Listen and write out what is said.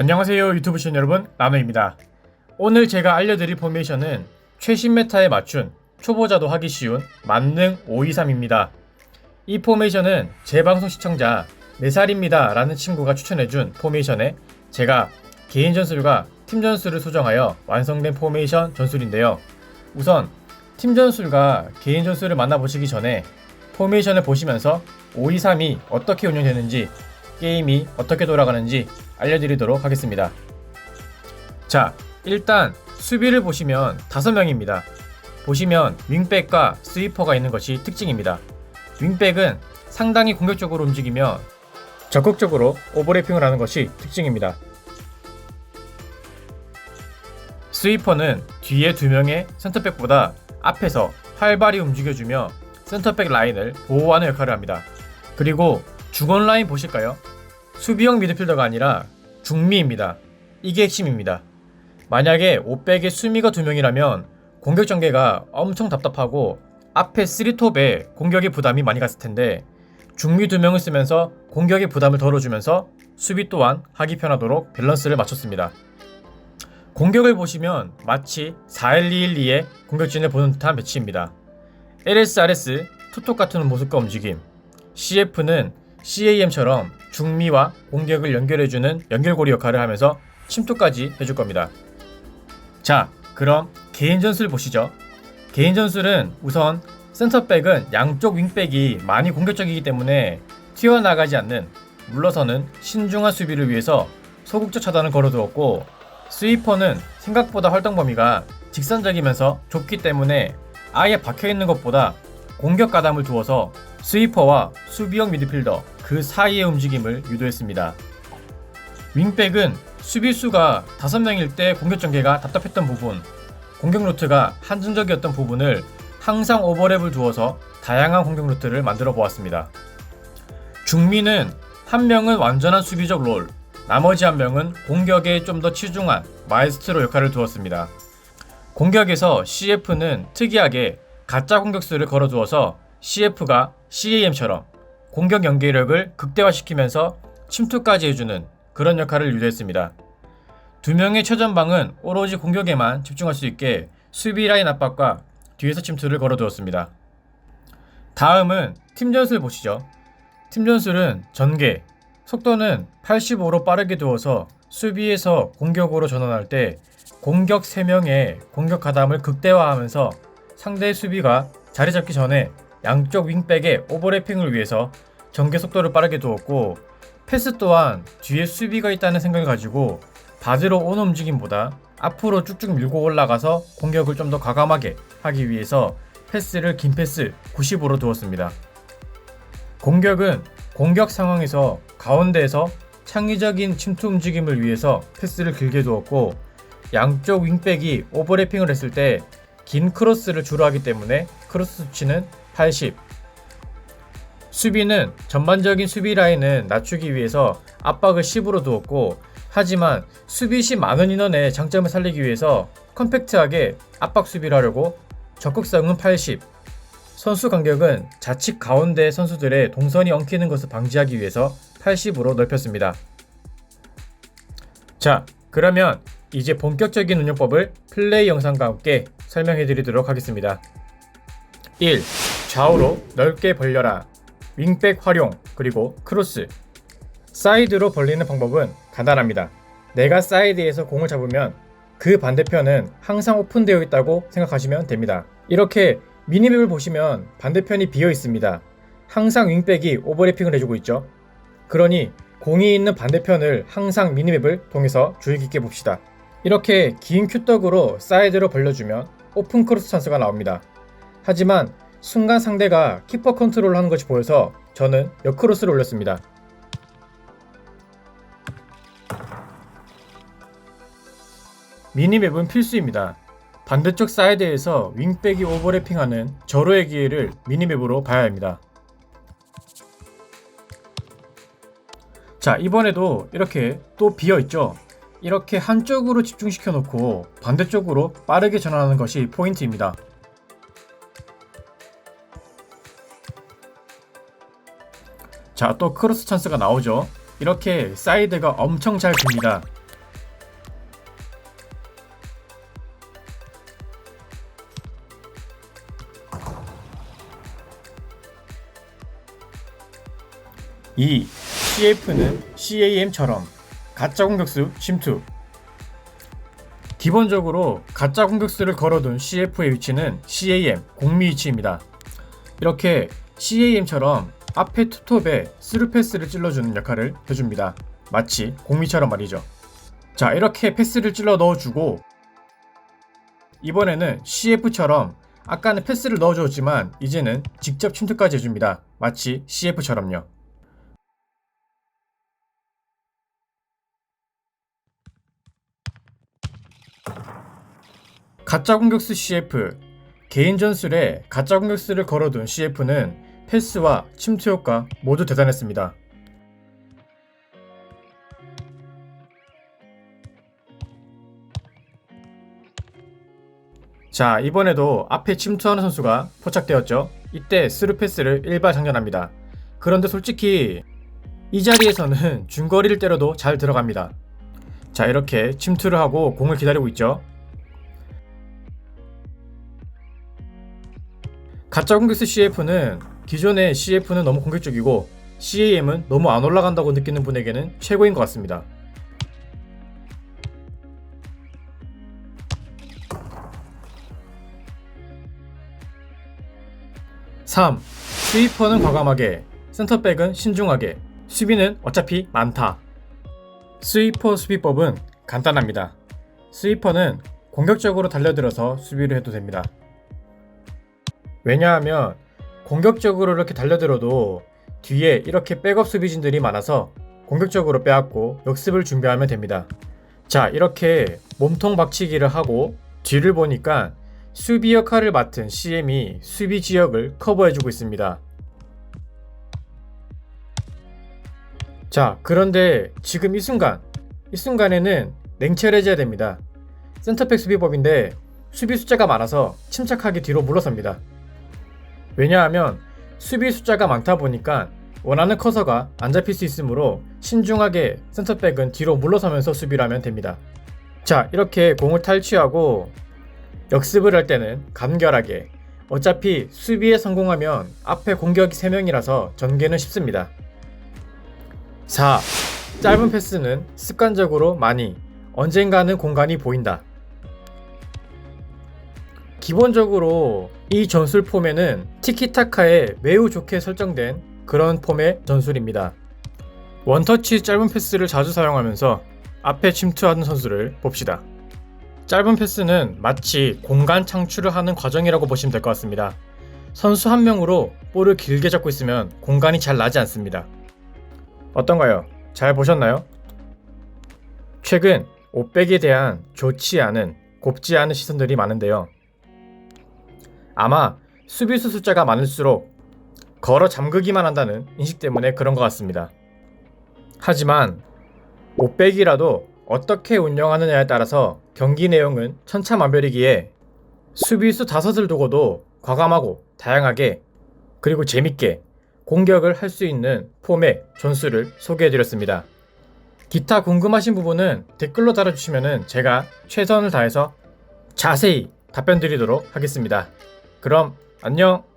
안녕하세요 유튜브 시청 여러분. 나노입니다. 오늘 제가 알려드릴 포메이션은 최신 메타에 맞춘 초보자도 하기 쉬운 만능 523입니다. 이 포메이션은 제 방송 시청자 4살입니다 라는 친구가 추천해준 포메이션에 제가 개인 전술과 팀 전술을 소정하여 완성된 포메이션 전술인데요. 우선 팀 전술과 개인 전술을 만나보시기 전에 포메이션을 보시면서 523이 어떻게 운영되는지 게임이 어떻게 돌아가는지 알려드리도록 하겠습니다. 자, 일단 수비를 보시면 5명입니다. 보시면 윙백과 스위퍼가 있는 것이 특징입니다. 윙백은 상당히 공격적으로 움직이며 적극적으로 오버래핑을 하는 것이 특징입니다. 스위퍼는 뒤에 두 명의 센터백보다 앞에서 활발히 움직여주며 센터백 라인을 보호하는 역할을 합니다. 그리고 중원 라인 보실까요? 수비형 미드필더가 아니라 중미입니다. 이게 핵심입니다. 만약에 5백에 수미가 두 명이라면 공격 전개가 엄청 답답하고 앞에 3톱에 공격의 부담이 많이 갔을 텐데 중미 두 명을 쓰면서 공격의 부담을 덜어주면서 수비 또한 하기 편하도록 밸런스를 맞췄습니다. 공격을 보시면 마치 4-1-2-1-2의 공격진을 보는 듯한 배치입니다. LSRS 투톱 같은 모습과 움직임 CF는 CAM처럼 중미와 공격을 연결해주는 연결고리 역할을 하면서 침투까지 해줄 겁니다. 자, 그럼 개인 전술 보시죠. 개인 전술은 우선 센터백은 양쪽 윙백이 많이 공격적이기 때문에 튀어나가지 않는 물러서는 신중한 수비를 위해서 소극적 차단을 걸어두었고 스위퍼는 생각보다 활동 범위가 직선적이면서 좁기 때문에 아예 박혀있는 것보다 공격 가담을 두어서 스위퍼와 수비형 미드필더 그 사이의 움직임을 유도했습니다. 윙백은 수비수가 5명일 때 공격 전개가 답답했던 부분, 공격 루트가 한정적이었던 부분을 항상 오버랩을 두어서 다양한 공격 루트를 만들어 보았습니다. 중미는 한 명은 완전한 수비적 롤, 나머지 한 명은 공격에 좀 더 치중한 마에스트로 역할을 두었습니다. 공격에서 CF는 특이하게 가짜 공격수를 걸어두어서 CF가 CAM처럼 공격 연계력을 극대화시키면서 침투까지 해주는 그런 역할을 유도했습니다. 두 명의 최전방은 오로지 공격에만 집중할 수 있게 수비 라인 압박과 뒤에서 침투를 걸어두었습니다. 다음은 팀 전술 보시죠. 팀 전술은 전개, 속도는 85로 빠르게 두어서 수비에서 공격으로 전환할 때 공격 3명의 공격 가담을 극대화하면서 상대의 수비가 자리 잡기 전에 양쪽 윙백의 오버래핑을 위해서 전개 속도를 빠르게 두었고 패스 또한 뒤에 수비가 있다는 생각을 가지고 바지로 오는 움직임보다 앞으로 쭉쭉 밀고 올라가서 공격을 좀 더 과감하게 하기 위해서 패스를 긴 패스 90으로 두었습니다. 공격은 공격 상황에서 가운데에서 창의적인 침투 움직임을 위해서 패스를 길게 두었고 양쪽 윙백이 오버래핑을 했을 때 긴 크로스를 주로 하기 때문에 크로스 수치는 80. 수비는 전반적인 수비 라인은 낮추기 위해서 압박을 10으로 두었고 하지만 수비 시 많은 인원의 장점을 살리기 위해서 컴팩트하게 압박 수비를 하려고 적극성은 80. 선수 간격은 좌측 가운데 선수들의 동선이 엉키는 것을 방지하기 위해서 80으로 넓혔습니다. 자, 그러면 이제 본격적인 운영법을 플레이 영상과 함께 설명해 드리도록 하겠습니다. 1. 좌우로 넓게 벌려라. 윙백 활용, 그리고 크로스. 사이드로 벌리는 방법은 간단합니다. 내가 사이드에서 공을 잡으면 그 반대편은 항상 오픈되어 있다고 생각하시면 됩니다. 이렇게 미니맵을 보시면 반대편이 비어 있습니다. 항상 윙백이 오버래핑을 해주고 있죠. 그러니 공이 있는 반대편을 항상 미니맵을 통해서 주의 깊게 봅시다. 이렇게 긴 큐떡으로 사이드로 벌려주면 오픈 크로스 찬스가 나옵니다. 하지만 순간 상대가 키퍼 컨트롤을 하는 것이 보여서 저는 역크로스를 올렸습니다. 미니맵은 필수입니다. 반대쪽 사이드에서 윙백이 오버래핑하는 절호의 기회를 미니맵으로 봐야 합니다. 자, 이번에도 이렇게 또 비어 있죠. 이렇게 한쪽으로 집중시켜 놓고 반대쪽으로 빠르게 전환하는 것이 포인트입니다. 자, 또 크로스 찬스가 나오죠. 이렇게 사이드가 엄청 잘 듭니다. 이 CF는 CAM처럼 가짜 공격수 침투 기본적으로 가짜 공격수를 걸어둔 CF의 위치는 CAM 공미 위치입니다. 이렇게 CAM처럼 앞에 투톱에 스루 패스를 찔러주는 역할을 해줍니다. 마치 공미처럼 말이죠. 자 이렇게 패스를 찔러 넣어주고 이번에는 CF처럼 아까는 패스를 넣어줬지만 이제는 직접 침투까지 해줍니다. 마치 CF처럼요. 가짜 공격수 CF 개인 전술에 가짜 공격수를 걸어둔 CF는 패스와 침투 효과 모두 대단했습니다. 자 이번에도 앞에 침투하는 선수가 포착되었죠. 이때 스루 패스를 일발 장전합니다. 그런데 솔직히 이 자리에서는 중거리를 때려도 잘 들어갑니다. 자 이렇게 침투를 하고 공을 기다리고 있죠. 가짜 공격수 CF는 기존의 CF는 너무 공격적이고 CAM은 너무 안 올라간다고 느끼는 분에게는 최고인 것 같습니다. 3. 스위퍼는 과감하게, 센터백은 신중하게, 수비는 어차피 많다. 스위퍼 수비법은 간단합니다. 스위퍼는 공격적으로 달려들어서 수비를 해도 됩니다. 왜냐하면 공격적으로 이렇게 달려들어도 뒤에 이렇게 백업 수비진들이 많아서 공격적으로 빼앗고 역습을 준비하면 됩니다. 자, 이렇게 몸통 박치기를 하고 뒤를 보니까 수비 역할을 맡은 CM이 수비 지역을 커버해주고 있습니다. 자, 그런데 지금 이 순간, 이 순간에는 냉철해져야 됩니다. 센터백 수비법인데 수비 숫자가 많아서 침착하게 뒤로 물러섭니다. 왜냐하면 수비 숫자가 많다 보니까 원하는 커서가 안 잡힐 수 있으므로 신중하게 센터백은 뒤로 물러서면서 수비를 하면 됩니다. 자, 이렇게 공을 탈취하고 역습을 할 때는 간결하게 어차피 수비에 성공하면 앞에 공격이 3명이라서 전개는 쉽습니다. 4. 짧은 패스는 습관적으로 많이 언젠가는 공간이 보인다. 기본적으로 이 전술 폼에는 티키타카에 매우 좋게 설정된 그런 폼의 전술입니다. 원터치 짧은 패스를 자주 사용하면서 앞에 침투하는 선수를 봅시다. 짧은 패스는 마치 공간 창출을 하는 과정이라고 보시면 될 것 같습니다. 선수 한 명으로 볼을 길게 잡고 있으면 공간이 잘 나지 않습니다. 어떤가요? 잘 보셨나요? 최근 옷백에 대한 좋지 않은, 곱지 않은 시선들이 많은데요. 아마 수비수 숫자가 많을수록 걸어 잠그기만 한다는 인식 때문에 그런 것 같습니다. 하지만 옷백이라도 어떻게 운영하느냐에 따라서 경기 내용은 천차만별이기에 수비수 다섯을 두고도 과감하고 다양하게 그리고 재밌게 공격을 할 수 있는 폼의 전술을 소개해드렸습니다. 기타 궁금하신 부분은 댓글로 달아주시면 제가 최선을 다해서 자세히 답변 드리도록 하겠습니다. 그럼 안녕!